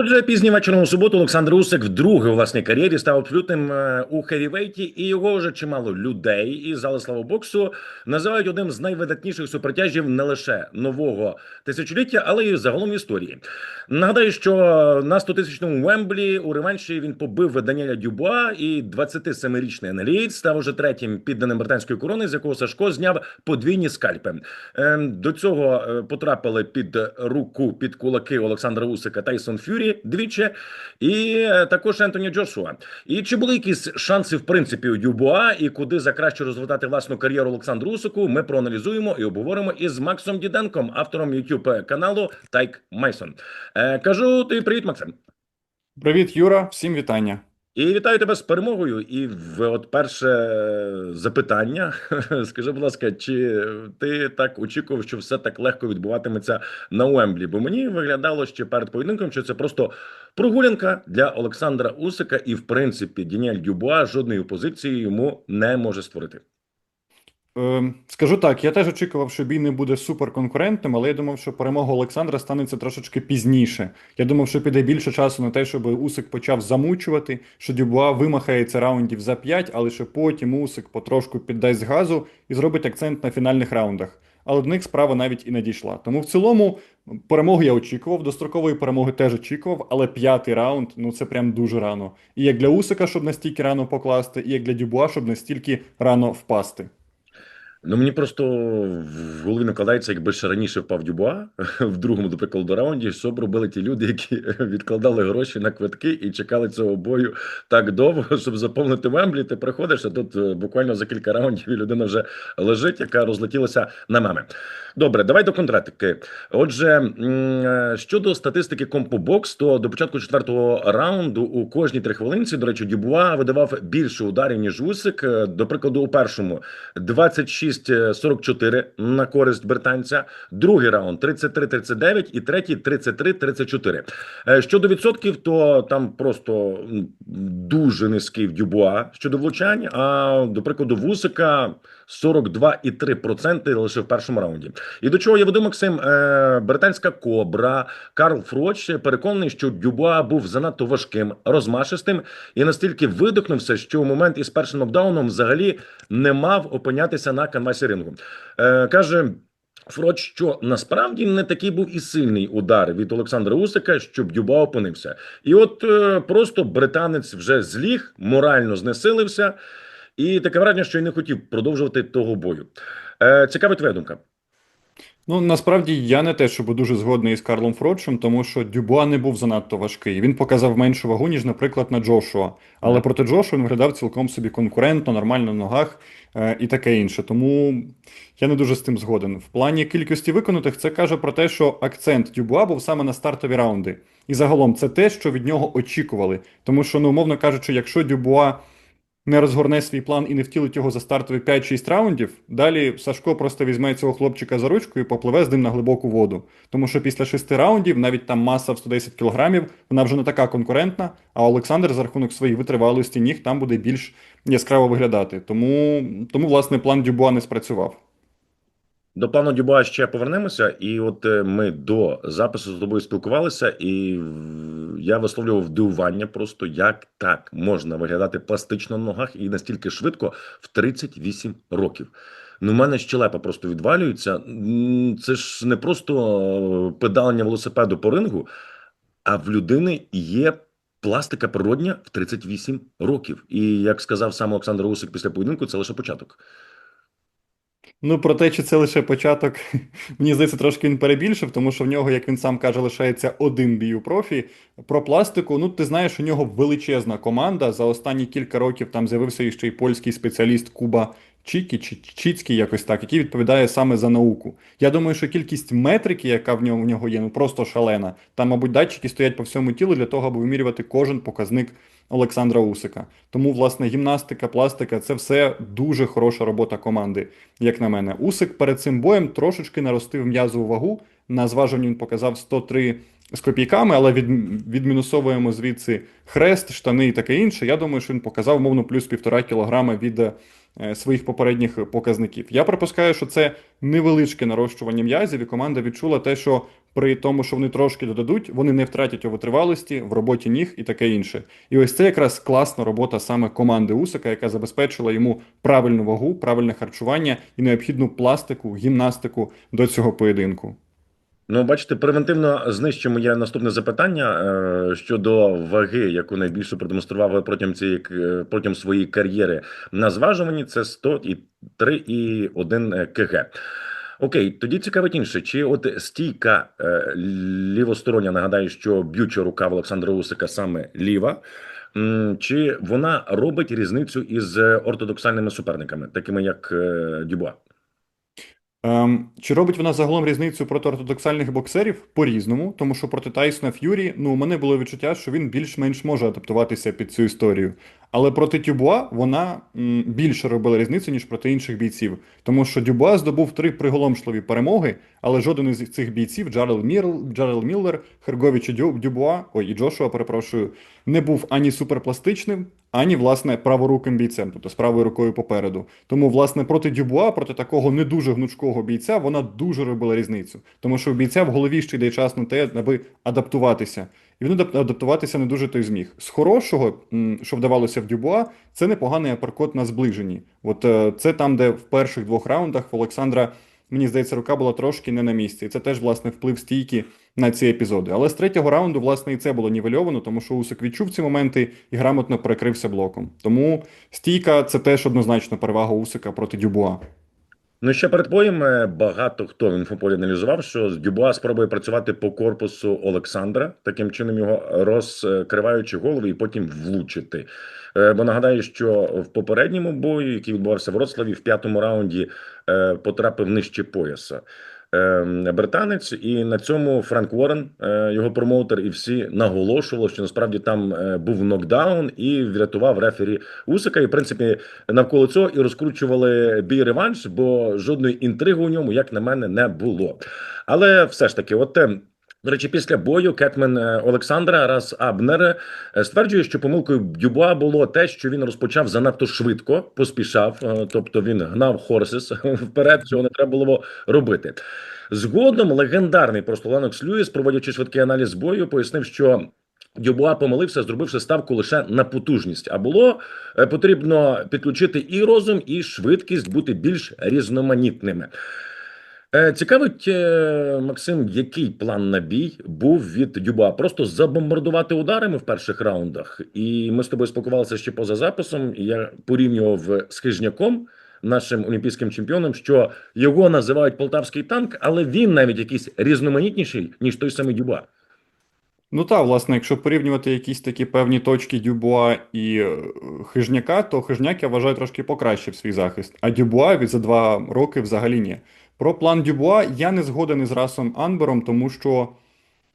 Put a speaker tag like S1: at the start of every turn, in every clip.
S1: Отже, пізнім вечором у суботу Олександр Усик вдруге у власній кар'єрі став абсолютним е, у хевівейті, і його вже чимало людей із зали слава боксу називають одним з найвидатніших супертяжів не лише нового тисячоліття, але й загалом історії. Нагадаю, що на 100-тисячному Вемблі у реванші він побив Даніеля Дюбуа, і 27-річний аналієць став уже третім підданим британської корони, з якого Сашко зняв подвійні скальпи. Ем, До цього е, потрапили під руку під кулаки Олександра Усика Тайсон Фюрі двічі, і е, також Ентоні Джошуа. І чи були якісь шанси в принципі у Дюбуа, і куди за краще розвивати власну кар'єру Олександру Усику? Ми проаналізуємо і обговоримо із Максом Діденком, автором youtube каналу Тайк Майсон. Е, кажу тобі привіт, Максим.
S2: Привіт, Юра, всім вітання.
S1: І вітаю тебе з перемогою. І в от перше е, запитання. Скажи, будь ласка, чи ти так очікував, що все так легко відбуватиметься на Уемблі? Бо мені виглядало ще перед поєдинком, що це просто прогулянка для Олександра Усика, і в принципі Дініель Дюбуа жодної опозиції йому не може створити.
S2: Е, скажу так, я теж очікував, що бій не буде суперконкурентним, але я думав, що перемога Олександра станеться трошечки пізніше. Я думав, що піде більше часу на те, щоб Усик почав замучувати, що Дюбуа вимахається раундів за 5, але що потім Усик потрошку піддасть газу і зробить акцент на фінальних раундах. Але до них справа навіть і не дійшла. Тому в цілому перемогу я очікував, дострокової перемоги теж очікував, але п'ятий раунд ну це прям дуже рано. І як для Усика, щоб настільки рано покласти, і як для Дюбуа, щоб настільки рано впасти.
S1: Ну мені просто в голові накладається, якби ще раніше впав Дюбуа в другому, до прикладу, раунді, що б робили ті люди, які відкладали гроші на квитки і чекали цього бою так довго, щоб заповнити Вемблі. Ти приходиш, а тут е, буквально за кілька раундів людина вже лежить, яка розлетілася на меми. Добре, давай до конкретики. Отже, е, щодо статистики Компобокс, то до початку четвертого раунду у кожній три хвилинці, до речі, Дюбуа видавав більше ударів, ніж Усик. Е, До прикладу, у першому 26-44 на користь британця, другий раунд 33-39 і третій 33-34. Е, Щодо відсотків, то там просто дуже низький в Дюбуа щодо влучань, а до прикладу, Вусика 42,3% лише в першому раунді. І до чого я веду, Максим? Е, британська кобра Карл Фроч переконаний, що Дюбуа був занадто важким, розмашистим і настільки видихнувся, що у момент із першим нокдауном взагалі не мав опинятися на канвасі рингу. Е, каже. Фроч, що насправді не такий був і сильний удар від Олександра Усика, щоб Дюба опинився. І от е, просто британець вже зліг, морально знесилився, і таке враження, що й не хотів продовжувати того бою. Е, цікава твоя думка.
S2: Ну, насправді я не те, щоб дуже згодний із Карлом Фродшем, тому що Дюбуа не був занадто важкий. Він показав меншу вагу, ніж, наприклад, на Джошуа. Але проти Джошуа він виглядав цілком собі конкурентно, нормально на ногах е, і таке інше. Тому я не дуже з тим згоден. В плані кількості виконутих це каже про те, що акцент Дюбуа був саме на стартові раунди. І загалом це те, що від нього очікували. Тому що, ну, умовно кажучи, якщо Дюбуа не розгорне свій план і не втілить його за стартові 5-6 раундів, далі Сашко просто візьме цього хлопчика за ручку і попливе з ним на глибоку воду. Тому що після 6 раундів, навіть там маса в 110 кілограмів, вона вже не така конкурентна, а Олександр за рахунок своєї витривалості ніг там буде більш яскраво виглядати. Тому, тому власне, план Дюбуа не спрацював.
S1: До плану Дюба ще повернемося, і от е, ми до запису з тобою спілкувалися, і я висловлював здивування просто, як так можна виглядати пластично на ногах і настільки швидко в 38 років. Ну, в мене щелепа просто відвалюється. Це ж не просто е, педалення велосипеду по рингу, а в людини є пластика природня в 38 років. І як сказав сам Олександр Усик після поєдинку, це лише початок.
S2: Ну, про те, чи це лише початок, мені здається, трошки він перебільшив, тому що в нього, як він сам каже, лишається один бій у профі. Про пластику, ну ти знаєш, у нього величезна команда. За останні кілька років там з'явився іще й польський спеціаліст Куба Чікі, чи Чіцький, якось так, який відповідає саме за науку. Я думаю, що кількість метрики, яка в нього в нього є, ну просто шалена. Там, мабуть, датчики стоять по всьому тілу для того, аби вимірювати кожен показник Олександра Усика. Тому, власне, гімнастика, пластика це все дуже хороша робота команди, як на мене. Усик перед цим боєм трошечки наростив м'язову вагу. На зважуванні він показав 103 з копійками, але від, відмінусовуємо звідси хрест, штани і таке інше. Я думаю, що він показав, мовно, плюс півтора кілограма від е, своїх попередніх показників. Я припускаю, що це невеличке нарощування м'язів, і команда відчула те, що при тому, що вони трошки додадуть, вони не втратять у витривалості, в роботі ніг і таке інше. І ось це якраз класна робота саме команди Усика, яка забезпечила йому правильну вагу, правильне харчування і необхідну пластику, гімнастику до цього поєдинку.
S1: Ну, бачите, превентивно знищимо моє наступне запитання е, щодо ваги, яку найбільше продемонстрував протягом цієї к- протягом своєї кар'єри на зважуванні. Це 103,1 кг. Окей, тоді цікавить інше. Чи от стійка е, лівостороння, нагадаю, що б'юча рука в Олександра Усика саме ліва. Чи вона робить різницю із ортодоксальними суперниками, такими як е, Дюбуа?
S2: Ем, чи робить вона загалом різницю проти ортодоксальних боксерів? По-різному, тому що проти Тайсона Ф'юрі, ну, у мене було відчуття, що він більш-менш може адаптуватися під цю історію. Але проти Тюбуа вона більше робила різницю, ніж проти інших бійців. Тому що Дюбуа здобув три приголомшливі перемоги, але жоден із цих бійців, Джарел, Мірл, Джарел Міллер, Херговіч і Дюбуа, ой, і Джошуа, перепрошую, не був ані суперпластичним, ані, власне, праворуким бійцем, тобто з правою рукою попереду. Тому, власне, проти Дюбуа, проти такого не дуже гнучкого бійця, вона дуже робила різницю. Тому що у бійця в голові ще йде час на те, аби адаптуватися. І він адаптуватися не дуже той зміг. З хорошого, що вдавалося в Дюбуа, це непоганий аперкот на зближенні. От е, це там, де в перших двох раундах в Олександра, мені здається, рука була трошки не на місці. І це теж, власне, вплив стійки на ці епізоди. Але з третього раунду, власне, і це було нівельовано, тому що Усик відчув ці моменти і грамотно перекрився блоком. Тому стійка це теж однозначно перевага Усика проти Дюбуа.
S1: Ну, ще перед боєм е, багато хто в інфополі аналізував, що Дюбуа спробує працювати по корпусу Олександра, таким чином його розкриваючи голову і потім влучити. Е, Бо нагадаю, що в попередньому бою, який відбувався в Роцлаві, в п'ятому раунді е, потрапив нижче пояса. Е, Британець, і на цьому Франк Уоррен, е, його промоутер, і всі наголошували, що насправді там е, був нокдаун і врятував рефері Усика. І в принципі навколо цього і розкручували бій реванш, бо жодної інтриги у ньому, як на мене, не було. Але все ж таки, от. До речі, після бою Кетмен е, Олександра раз Абнер е, стверджує, що помилкою Дюбуа було те, що він розпочав занадто швидко, поспішав, е, тобто він гнав Хорсис вперед, цього не треба було робити. Згодом легендарний просто Ленокс Льюіс, проводячи швидкий аналіз бою, пояснив, що Дюбуа помилився, зробивши ставку лише на потужність. А було потрібно підключити і розум, і швидкість, бути більш різноманітними. Е, Цікавить, е, Максим, який план на бій був від Дюба? Просто забомбардувати ударами в перших раундах. І ми з тобою спілкувалися ще поза записом. І я порівнював з Хижняком, нашим олімпійським чемпіоном, що його називають полтавський танк, але він навіть якийсь різноманітніший, ніж той самий Дюба.
S2: Ну так, власне, якщо порівнювати якісь такі певні точки Дюбуа і е, Хижняка, то Хижняк, я вважаю, трошки покращив свій захист, а Дюбуа за два роки взагалі ні. Про план Дюбуа я не згоден із Расом Анбером, тому що,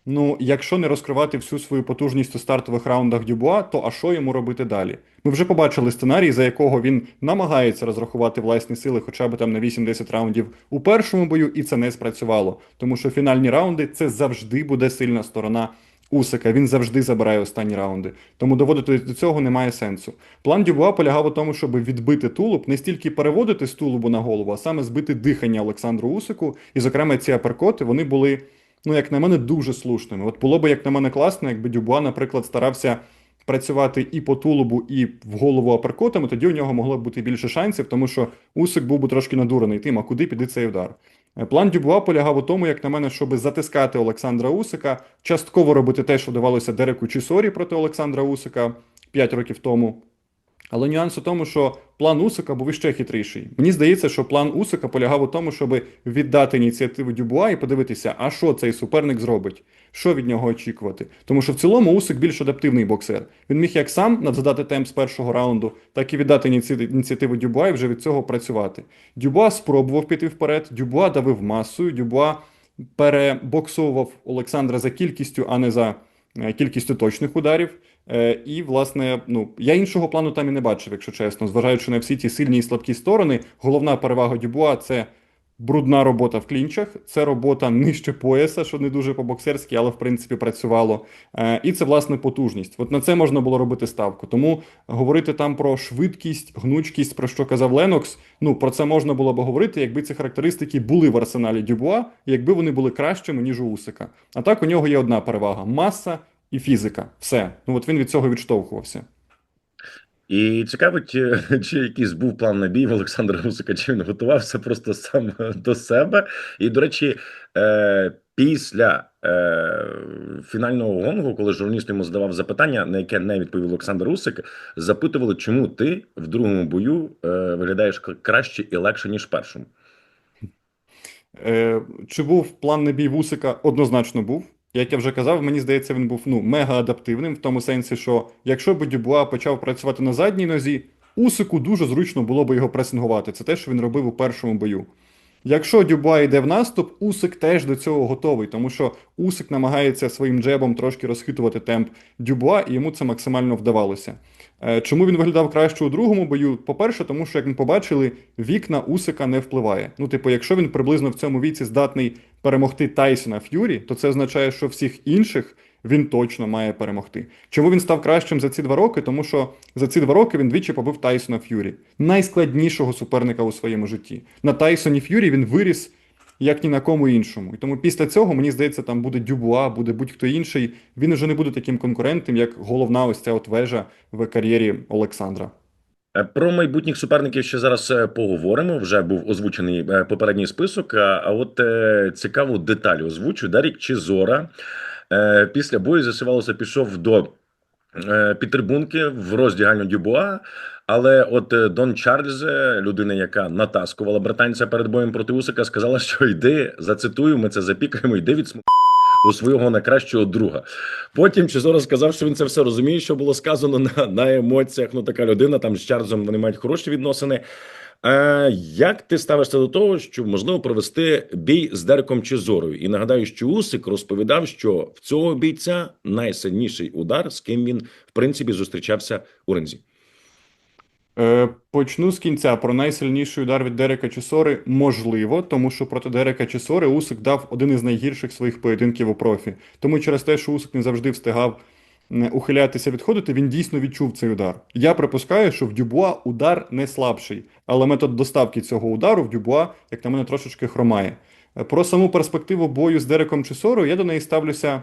S2: ну, якщо не розкривати всю свою потужність у стартових раундах Дюбуа, то а що йому робити далі? Ми вже побачили сценарій, за якого він намагається розрахувати власні сили хоча б там на 8-10 раундів у першому бою, і це не спрацювало. Тому що фінальні раунди це завжди буде сильна сторона Усика. Він завжди забирає останні раунди. Тому доводити до цього немає сенсу. План Дюбуа полягав у тому, щоб відбити тулуб, не стільки переводити з тулубу на голову, а саме збити дихання Олександру Усику. І, зокрема, ці аперкоти вони були, ну як на мене, дуже слушними. От було б, як на мене, класно, якби Дюбуа, наприклад, старався. Працювати і по тулубу, і в голову аперкотами, тоді у нього могло б бути більше шансів, тому що Усик був би трошки надурений тим, а куди піде цей удар. Е, План Дюбуа полягав у тому, як на мене, щоб затискати Олександра Усика, частково робити те, що вдавалося Дереку Чісорі проти Олександра Усика 5 років тому. Але нюанс у тому, що план Усика був іще хитріший. Мені здається, що план Усика полягав у тому, щоб віддати ініціативу Дюбуа і подивитися, а що цей суперник зробить, що від нього очікувати. Тому що в цілому Усик більш адаптивний боксер. Він міг як сам задати темп з першого раунду, так і віддати ініці- ініціативу Дюбуа і вже від цього працювати. Дюбуа спробував піти вперед, Дюбуа давив масою, Дюбуа перебоксовував Олександра за кількістю, а не за кількістю точних ударів. Е, І, власне, ну я іншого плану там і не бачив, якщо чесно. Зважаючи на всі ті сильні і слабкі сторони, головна перевага Дюбуа це брудна робота в клінчах, це робота нижче пояса, що не дуже по-боксерськи, але в принципі працювало. Е, І це власне потужність. От на це можна було робити ставку. Тому говорити там про швидкість, гнучкість, про що казав Ленокс. Ну про це можна було б говорити, якби ці характеристики були в арсеналі Дюбуа, якби вони були кращими ніж у Усика. А так у нього є одна перевага: маса і фізика. Все. Ну от він від цього відштовхувався.
S1: І цікавить, е, чи якийсь був план на бій в Олександра Гусика, чи він готувався просто сам до себе. І, до речі, е, після е, фінального гонгу, коли журналіст йому задавав запитання, на яке не відповів Олександр Усик, запитували, чому ти в другому бою е, виглядаєш краще і легше, ніж в першому.
S2: Е, чи був план на бій Вусика? Однозначно був. Як я вже казав, мені здається, він був ну, мега адаптивним в тому сенсі, що якщо б Дюбуа почав працювати на задній нозі, Усику дуже зручно було б його пресингувати. Це те, що він робив у першому бою. Якщо Дюбуа йде в наступ, Усик теж до цього готовий, тому що Усик намагається своїм джебом трошки розхитувати темп Дюбуа, і йому це максимально вдавалося. Е, Чому він виглядав краще у другому бою? По-перше, тому що, як ми побачили, вік на Усика не впливає. Ну, типу, якщо він приблизно в цьому віці здатний перемогти Тайсона Ф'юрі, то це означає, що всіх інших він точно має перемогти. Чому він став кращим за ці два роки? Тому що за ці два роки він двічі побив Тайсона Ф'юрі, найскладнішого суперника у своєму житті. На Тайсоні Ф'юрі він виріс як ні на кому іншому. І тому після цього, мені здається, там буде Дюбуа, буде будь-хто інший. Він уже не буде таким конкурентом, як головна ось ця от вежа в кар'єрі Олександра.
S1: Е, Про майбутніх суперників ще зараз е, поговоримо. Вже був озвучений е, попередній список. А от цікаву деталь озвучу. Дарік Чизора після бою засувалося, пішов до підтрибунки в роздягальню Дюбуа. Але от е, Дон Чарльз, е, людина, яка натаскувала британця перед боєм проти Усика, сказала, що йди, зацитую, ми це запікаємо, йди від у свого найкращого друга. Потім Чезоро сказав, що він це все розуміє, що було сказано на, на емоціях. Ну, така людина там з Чарльзом вони мають хороші відносини. Е, як ти ставишся до того, що можливо провести бій з Дереком Чезорою? І нагадаю, що Усик розповідав, що в цього бійця найсильніший удар, з ким він в принципі зустрічався у ринзі.
S2: Е, почну з кінця. Про найсильніший удар від Дерека Чесори можливо, тому що проти Дерека Чесори Усик дав один із найгірших своїх поєдинків у профі. Тому через те, що Усик не завжди встигав ухилятися, відходити, він дійсно відчув цей удар. Я припускаю, що в Дюбуа удар не слабший, але метод доставки цього удару в Дюбуа, як на мене, трошечки хромає. Е, Про саму перспективу бою з Дереком Чесорою я до неї ставлюся.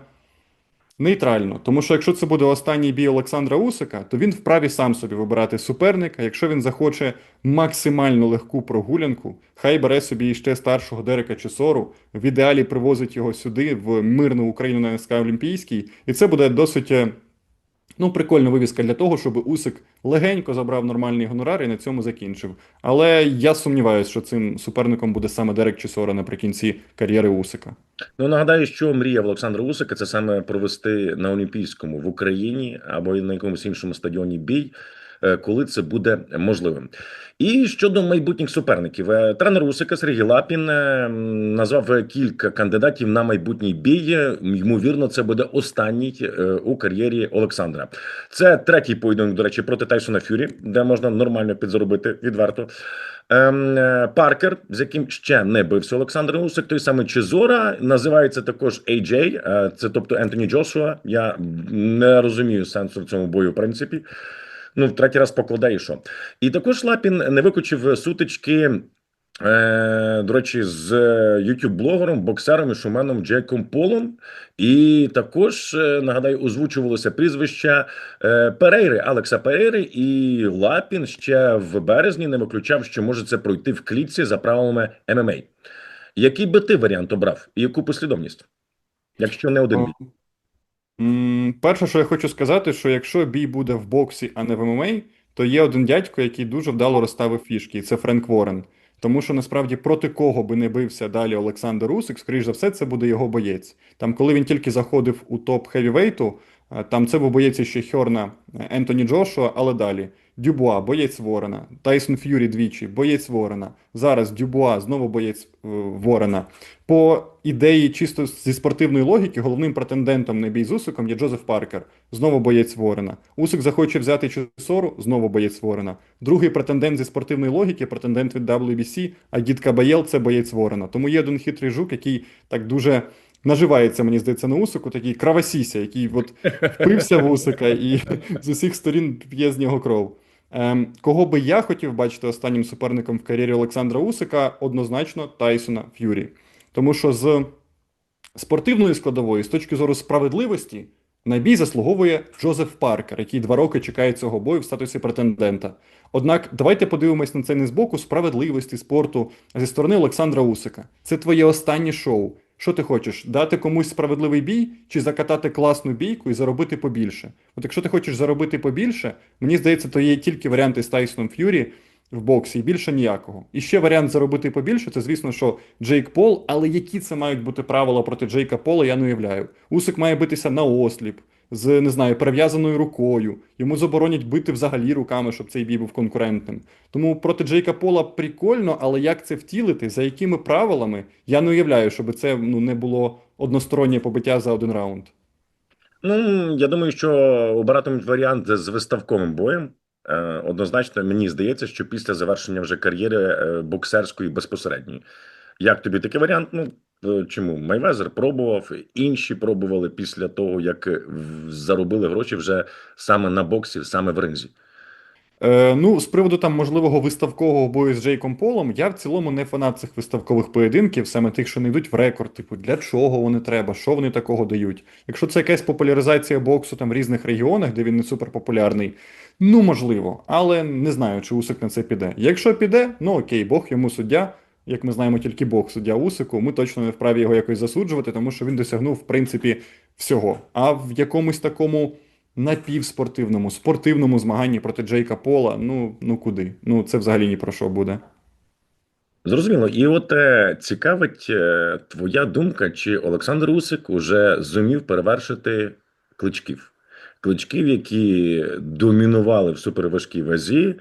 S2: Нейтрально, тому що якщо це буде останній бій Олександра Усика, то він вправі сам собі вибирати суперника. Якщо він захоче максимально легку прогулянку, хай бере собі ще старшого Дерека Чесору, в ідеалі привозить його сюди, в мирну Україну на СК Олімпійській, і це буде досить е, ну, прикольна вивіска для того, щоб Усик легенько забрав нормальний гонорар і на цьому закінчив. Але я сумніваюся, що цим суперником буде саме Дерек Чесора наприкінці кар'єри Усика.
S1: Ну нагадаю, що мрія в Олександра Усика це саме провести на Олімпійському в Україні або на якомусь іншому стадіоні бій, коли це буде можливим. І щодо майбутніх суперників, Е, тренер Усика Сергій Лапін е, назвав кілька кандидатів на майбутній бій. Е, Ймовірно, це буде останній е, у кар'єрі Олександра. Це третій поєдинок, до речі, проти Тайсона Фюрі, де можна нормально підзаробити відверто. Ем, е, Паркер, з яким ще не бився Олександр Усик, той самий Чизора, називається також AJ, е, це тобто Ентоні Джошуа. Я не розумію сенсу в цьому бою, в принципі. Ну, третій раз покладає, і що. І також Лапін не викочив сутички. Е, до речі, з ютуб-блогером, боксером і шуменом Джеком Полом. І також е, нагадаю, озвучувалося прізвища е, Перейри, Алекса Перейри, і Лапін ще в березні не виключав, що може це пройти в клітці за правилами ММА. Який би ти варіант обрав і яку послідовність? Якщо не один бій.
S2: Перше, що я хочу сказати, що якщо бій буде в боксі, а не в ММА, то є один дядько, який дуже вдало розставив фішки, і це Френк Ворен. Тому що насправді проти кого би не бився далі Олександр Усик, скоріш за все, це буде його боєць. Там, коли він тільки заходив у топ хевівейту, е, там це був боєць ще Хьорна е, Ентоні Джошуа, але далі. Дюбуа, боєць Ворона, Тайсон Ф'юрі двічі, боєць Ворона. Зараз Дюбуа, знову боєць е, Ворона. По ідеї, чисто зі спортивної логіки, головним претендентом на бій з Усиком є Джозеф Паркер, знову боєць Ворона. Усик захоче взяти Чесору, знову боєць Ворона. Другий претендент зі спортивної логіки, претендент від WBC, Агіт Кабаєл це боєць Ворона. Тому є один хитрий жук, який так дуже наживається, мені здається, на Усику, такий кравасіся, який от впився в Усика і з усіх сторін п'є з нього кров. Ем, кого би я хотів бачити останнім суперником в кар'єрі Олександра Усика, однозначно Тайсона Ф'юрі. Тому що з спортивної складової, з точки зору справедливості, на бій заслуговує Джозеф Паркер, який два роки чекає цього бою в статусі претендента. Однак давайте подивимось на це не з боку справедливості спорту, зі сторони Олександра Усика. Це твоє останнє шоу. Що ти хочеш? Дати комусь справедливий бій чи закатати класну бійку і заробити побільше? От якщо ти хочеш заробити побільше, мені здається, то є тільки варіанти з Тайсоном Ф'юрі в боксі і більше ніякого. І ще варіант заробити побільше це, звісно, що Джейк Пол, але які це мають бути правила проти Джейка Пола, я не уявляю. Усик має битися на осліп, з не знаю, перев'язаною рукою. Йому заборонять бити взагалі руками, щоб цей бій був конкурентним. Тому проти Джейка Пола прикольно, але як це втілити, за якими правилами, я не уявляю, щоб це ну, не було одностороннє побиття за один раунд.
S1: Ну, я думаю, що обиратимуть варіант з виставковим боєм. Е, Однозначно, мені здається, що після завершення вже кар'єри е, боксерської безпосередньої. Як тобі такий варіант? Ну чому? Майвезер пробував, інші пробували після того, як е, заробили гроші вже саме на боксі, саме в ринзі.
S2: Е, ну, з приводу там можливого виставкового бою з Джейком Полом, я в цілому не фанат цих виставкових поєдинків, саме тих, що не йдуть в рекорд. Типу, для чого вони треба, що вони такого дають. Якщо це якась популяризація боксу там в різних регіонах, де він не суперпопулярний, ну можливо, але не знаю, чи Усик на це піде. Якщо піде, ну окей, Бог йому суддя. Як ми знаємо, тільки Бог суддя Усику, ми точно не вправі його якось засуджувати, тому що він досягнув, в принципі, всього. А в якомусь такому напівспортивному, спортивному змаганні проти Джейка Пола, ну, ну куди? Ну, це взагалі ні про що буде.
S1: Зрозуміло. І от е, цікавить е, твоя думка, чи Олександр Усик уже зумів перевершити кличків. Кличків, які домінували в суперважкій вазі,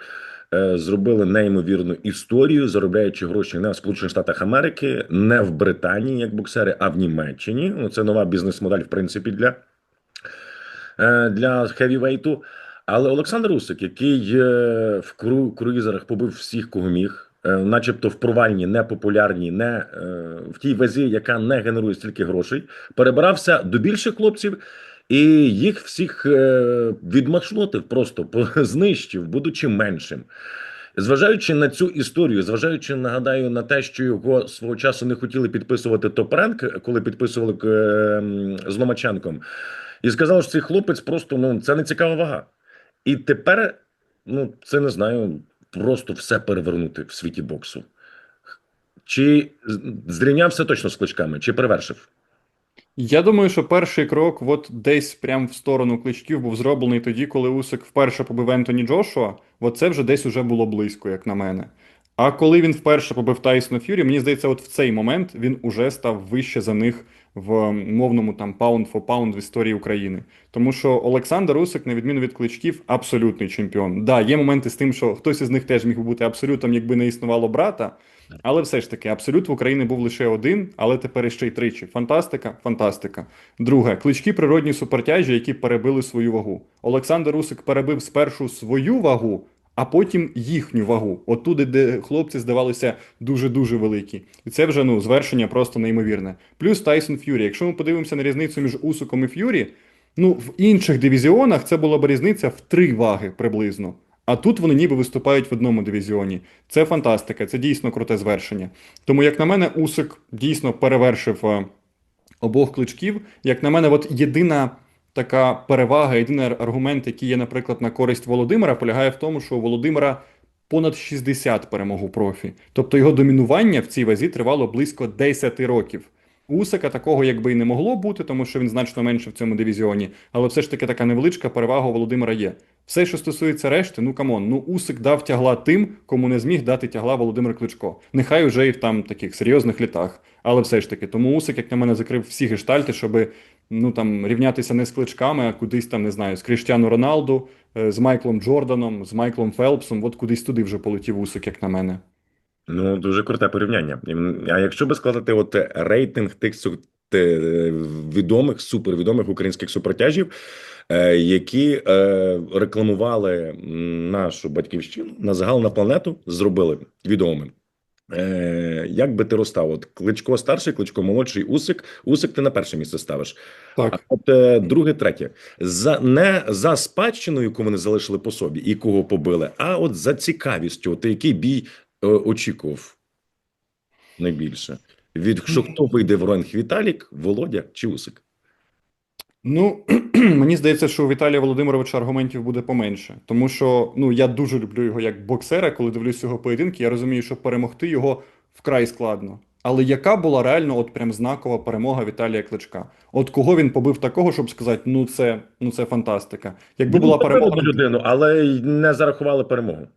S1: зробили неймовірну історію, заробляючи гроші не в Сполучених Штатах Америки, не в Британії, як боксери, а в Німеччині. Ну, це нова бізнес-модель, в принципі, для, е, для хевівейту. Але Олександр Усик, який е, в кру- круїзерах побив всіх, кого міг, е, начебто в провальні, не е, в тій вазі, яка не генерує стільки грошей, перебирався до більших хлопців і їх всіх е, відмашнотив, просто знищив, будучи меншим. Зважаючи на цю історію, зважаючи, нагадаю, на те, що його свого часу не хотіли підписувати топ-ранк, коли підписували е, з Ломаченком, і сказали, що цей хлопець просто ну це не цікава вага. І тепер, ну це не знаю, просто все перевернути в світі боксу. Чи зрівнявся точно з кличками, чи перевершив?
S2: Я думаю, що перший крок, от десь прямо в сторону кличків, був зроблений тоді, коли Усик вперше побив Ентоні Джошуа. От це вже десь уже було близько, як на мене. А коли він вперше побив Тайсона Ф'юрі, мені здається, от в цей момент він уже став вище за них в мовному там pound for pound в історії України. Тому що Олександр Усик, на відміну від кличків, абсолютний чемпіон. Да, є моменти з тим, що хтось із них теж міг би бути абсолютом, якби не існувало брата. Але все ж таки, абсолют в Україні був лише один, але тепер іще й тричі. Фантастика, фантастика. Друге, клички природні супертяжі, які перебили свою вагу. Олександр Усик перебив спершу свою вагу, а потім їхню вагу. Отуди, де хлопці здавалися дуже-дуже великі. І це вже ну, звершення просто неймовірне. Плюс Тайсон Ф'юрі. Якщо ми подивимося на різницю між Усиком і Ф'юрі, ну в інших дивізіонах це була б різниця в три ваги приблизно. А тут вони ніби виступають в одному дивізіоні. Це фантастика, це дійсно круте звершення. Тому, як на мене, Усик дійсно перевершив е, обох кличків. Як на мене, от єдина така перевага, єдиний аргумент, який є, наприклад, на користь Володимира, полягає в тому, що у Володимира понад 60 перемог у профі. Тобто його домінування в цій вазі тривало близько 10 років. Усика такого якби і не могло бути, тому що він значно менше в цьому дивізіоні, але все ж таки така невеличка перевага у Володимира є. Все, що стосується решти, ну камон, ну Усик дав тягла тим, кому не зміг дати тягла Володимир Кличко. Нехай уже і в там таких серйозних літах. Але все ж таки, тому Усик, як на мене, закрив всі гештальти, щоб ну там рівнятися не з кличками, а кудись там не знаю, з Кріштіану Роналду, е, з Майклом Джорданом, з Майклом Фелпсом. От кудись туди вже полетів Усик, як на мене.
S1: Ну, дуже круте порівняння. А якщо би складати от рейтинг тих су- відомих, супервідомих українських супертяжів, е, які е, рекламували нашу батьківщину на загал на планету, зробили відомими. Е, як би ти розстав? От Кличко старший, Кличко молодший, Усик. Усик ти на перше місце ставиш.
S2: Так.
S1: А от е, друге, третє. За не за спадщиною, яку вони залишили по собі, і кого побили, а от за цікавістю, от який бій е, очікував найбільше. Від що хто вийде в ронг Віталік, Володя чи Усик?
S2: Ну, мені здається, що у Віталія Володимировича аргументів буде поменше, тому що ну я дуже люблю його як боксера. Коли дивлюсь його поєдинки, я розумію, що перемогти його вкрай складно. Але яка була реально от прям знакова перемога Віталія Кличка? От кого він побив такого, щоб сказати, ну це ну це фантастика. Якби була перемога,
S1: людину, але не зарахували перемогу.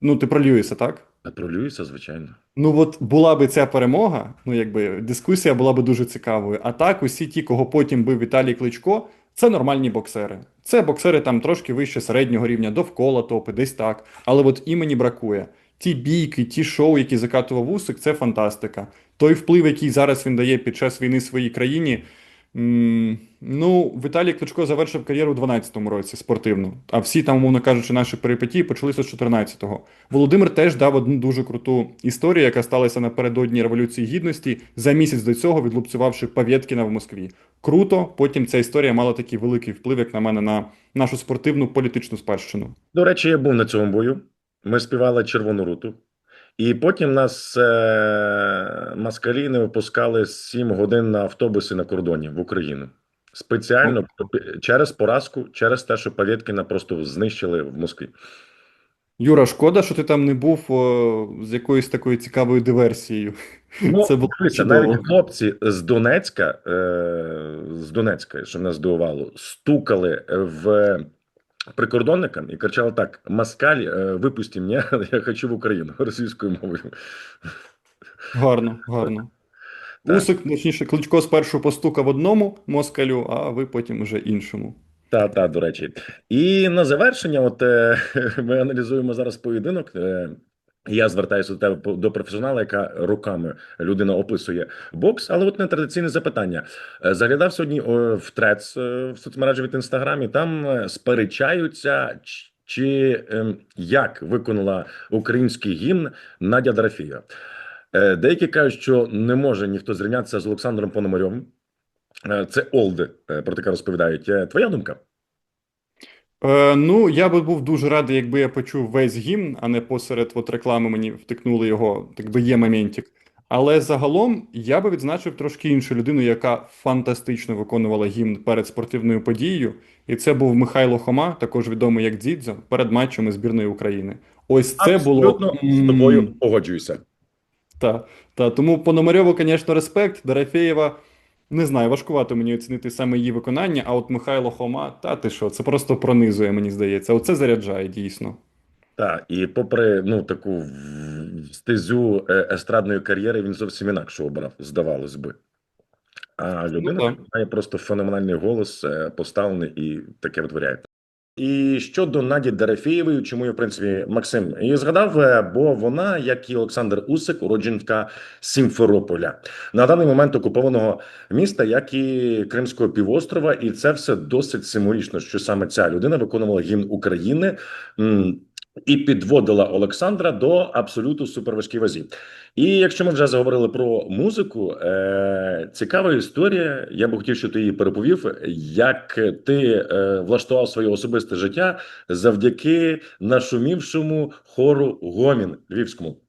S2: ну ти про Льюіса, так?
S1: Про звичайно.
S2: Ну, от була би ця перемога, ну якби дискусія була би дуже цікавою. А так, усі ті, кого потім бив Віталій Кличко, це нормальні боксери. Це боксери там трошки вище середнього рівня, довкола топи, десь так. Але от імені бракує. Ті бійки, ті шоу, які закатував Усик, це фантастика. Той вплив, який зараз він дає під час війни своїй країні. Ну, Віталій Кличко завершив кар'єру у 12-му році спортивну, а всі там, умовно кажучи, наші перипетії почалися з 14-го. Володимир теж дав одну дуже круту історію, яка сталася напередодні Революції Гідності, за місяць до цього відлупцювавши Павєткіна в Москві. Круто, потім ця історія мала такий великий вплив, як на мене, на нашу спортивну політичну спадщину.
S1: До речі, я був на цьому бою. Ми співали червону руту. І потім нас е- москалі не випускали 7 годин на автобуси на кордоні в Україну. Спеціально через поразку, через те, що Павєткіна просто знищили в Москві.
S2: Юра, шкода, що ти там не був о, з якоюсь такою цікавою диверсією.
S1: Ну,
S2: Це було
S1: дивися, навіть хлопці з Донецька, е, з Донецька, що нас здивувало, стукали в прикордонникам і кричали так: Москаль, е, випусти мене, я хочу в Україну російською мовою.
S2: Гарно, гарно.
S1: Так.
S2: Усик, точніше, Кличко спершу постукав одному москалю, а ви потім уже іншому.
S1: Та, та, до речі. І на завершення, от е, ми аналізуємо зараз поєдинок. Я звертаюся до тебе до професіонала, яка руками людина описує бокс. Але от нетрадиційне запитання. Е, Заглядав сьогодні в трец е, в соцмережі від інстаграмі. Там е, сперечаються, чи ем, як виконала український гімн Надя. Е, Деякі кажуть, що не може ніхто зрівнятися з Олександром Пономарьовим. Це Олди, про таке розповідають. Твоя думка?
S2: Е, ну, я би був дуже радий, якби я почув весь гімн, а не посеред от реклами мені втикнули його, так би є моментик. Але загалом я би відзначив трошки іншу людину, яка фантастично виконувала гімн перед спортивною подією. І це був Михайло Хома, також відомий як Дзідзо, перед матчами збірної України. Ось це
S1: Абсолютно
S2: було.
S1: з тобою погоджуюся.
S2: Та, та. Тому Пономарьову, звісно, респект. Дорофєєва, не знаю, важкувато мені оцінити саме її виконання, а от Михайло Хома, та ти що, це просто пронизує, мені здається. Оце заряджає дійсно.
S1: Так, і попри ну таку стезю е, естрадної кар'єри, він зовсім інакше обрав, здавалось би. А людина
S2: так.
S1: має просто феноменальний голос, е, поставлений і таке витворяє. І щодо Наді Дорофєєвої, чому я, в принципі, Максим її згадав, е, бо вона, як і Олександр Усик, уродженка Сімферополя, на даний момент окупованого міста, як і Кримського півострова, і це все досить символічно, що саме ця людина виконувала гімн України. І підводила Олександра до абсолюту суперважкій вазі. І якщо ми вже заговорили про музику, е, цікава історія. Я би хотів, щоб ти її переповів, як ти е, влаштував своє особисте життя завдяки нашумівшому хору Гомін Львівському.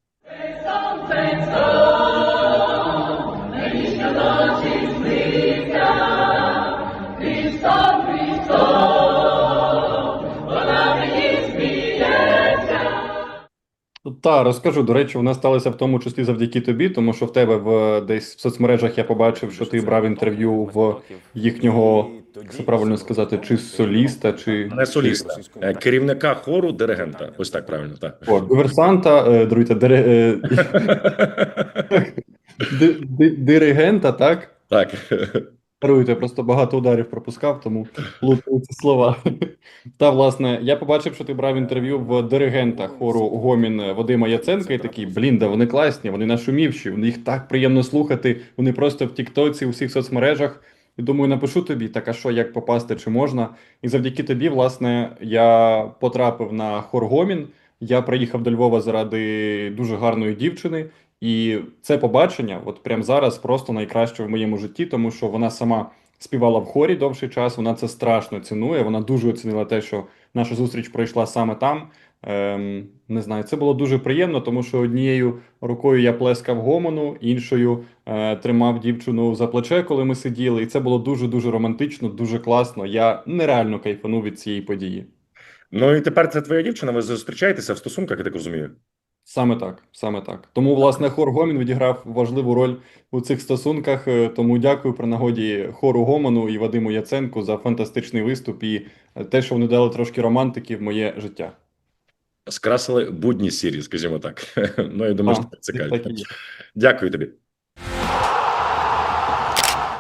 S2: Та, розкажу. До речі, вона сталася в тому числі завдяки тобі, тому що в тебе в десь в соцмережах я побачив, що ти брав інтерв'ю в їхнього, як це правильно сказати, чи соліста, чи
S1: Не соліста, е, керівника хору, диригента. Ось так правильно, так.
S2: О, диверсанта, е, друзі, дири, е, ди- ди- диригента, так?
S1: Так.
S2: Даруйте, просто багато ударів пропускав, тому плутаю ці слова. Та, власне, я побачив, що ти брав інтерв'ю в диригента хору Гомін Вадима Яценка, і такий, блін, да вони класні, вони нашумівші, їх так приємно слухати, вони просто в Тіктоці, у всіх соцмережах. І думаю, напишу тобі, так а що, як попасти, чи можна. І завдяки тобі, власне, я потрапив на хор Гомін. Я приїхав до Львова заради дуже гарної дівчини. І це побачення, от прямо зараз, просто найкраще в моєму житті, тому що вона сама співала в хорі довший час. Вона це страшно цінує. Вона дуже оцінила те, що наша зустріч пройшла саме там. Ем, не знаю, це було дуже приємно, тому що однією рукою я плескав гомону, іншою е, тримав дівчину за плече, коли ми сиділи. І це було дуже дуже романтично, дуже класно. Я нереально кайфанув від цієї події.
S1: Ну і тепер це твоя дівчина. Ви зустрічаєтеся в стосунках, я так розумію.
S2: Саме так, саме так. Тому, власне, хор Гомін відіграв важливу роль у цих стосунках. Е, Тому дякую при нагоді хору Гомону і Вадиму Яценку за фантастичний виступ і е, те, що вони дали трошки романтики в моє життя.
S1: Скрасили будні сірі, скажімо так. Ну я думаю,
S2: А,
S1: що це цікаво. Дякую тобі.